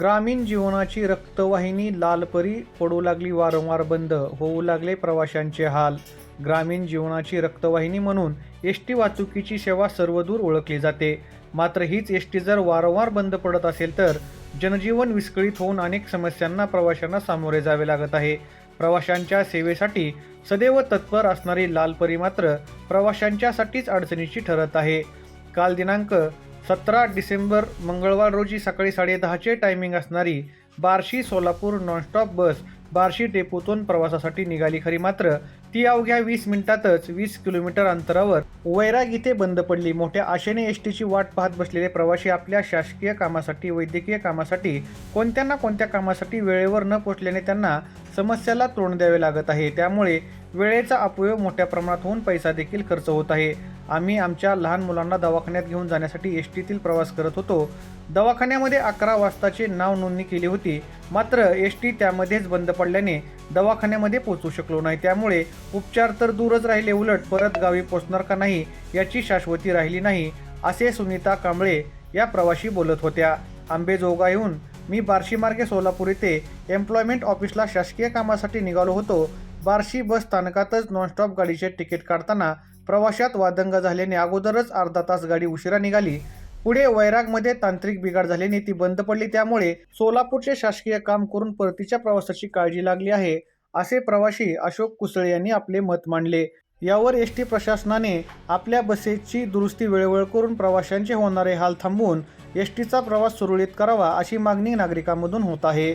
ग्रामीण जीवनाची रक्तवाहिनी लालपरी पडू लागली वारंवार बंद. होऊ लागले प्रवाशांचे हाल. ग्रामीण जीवनाची रक्तवाहिनी म्हणून एस टी वाहतुकीची सेवा सर्वदूर ओळखली जाते. मात्र हीच एस टी जर वारंवार बंद पडत असेल तर जनजीवन विस्कळीत होऊन अनेक समस्यांना प्रवाशांना सामोरे जावे लागत आहे. प्रवाशांच्या सेवेसाठी सदैव तत्पर असणारी लालपरी मात्र प्रवाशांच्यासाठीच अडचणीची ठरत आहे. काल दिनांक सतरा डिसेंबर मंगळवार रोजी सकाळी साडेदहाचे टायमिंग असणारी बार्शी सोलापूर नॉनस्टॉप बस बार्शी डेपोतून प्रवासासाठी निघाली खरी मात्र ती अवघ्या वीस मिनिटातच वीस किलोमीटर अंतरावर वैराग इथे बंद पडली. मोठ्या आशेने एस टीची वाट पाहत बसलेले प्रवासी आपल्या शासकीय कामासाठी वैद्यकीय कामासाठी कोणत्या ना कोणत्या कामासाठी वेळेवर न पोचल्याने त्यांना समस्याला तोंड द्यावे लागत आहे. त्यामुळे वेळेचा अपव्यय मोठ्या प्रमाणात होऊन पैसा देखील खर्च होत आहे. आम्ही आमच्या लहान मुलांना दवाखान्यात घेऊन जाण्यासाठी एस टीतील प्रवास करत होतो. दवाखान्यामध्ये अकरा वाजताची नाव नोंदणी केली होती. मात्र एस टी त्यामध्येच बंद पडल्याने दवाखान्यामध्ये पोहोचू शकलो नाही. त्यामुळे उपचार तर दूरच राहिले उलट परत गावी पोचणार का नाही याची शाश्वती राहिली नाही असे सुनीता कांबळे या प्रवाशी बोलत होत्या. आंबेजोगाईहून मी बार्शी मार्गे सोलापूर येथे एम्प्लॉयमेंट ऑफिसला शासकीय कामासाठी निघालो होतो. बार्शी बस स्थानकातच नॉनस्टॉप गाडीचे तिकीट काढताना प्रवाशात वादंग झाल्याने अगोदरच अर्धा तास गाडी उशिरा निघाली. पुढे वैरागमध्ये तांत्रिक बिघाड झाल्याने ती बंद पडली. त्यामुळे सोलापूरचे शासकीय काम करून परतीच्या प्रवासाची काळजी लागली आहे असे प्रवासी अशोक कुसळे यांनी आपले मत मांडले. यावर एस टी प्रशासनाने आपल्या बसेसची दुरुस्ती वेळोवेळ करून प्रवाशांचे होणारे हाल थांबवून एस टीचा प्रवास सुरळीत करावा अशी मागणी नागरिकांमधून होत आहे.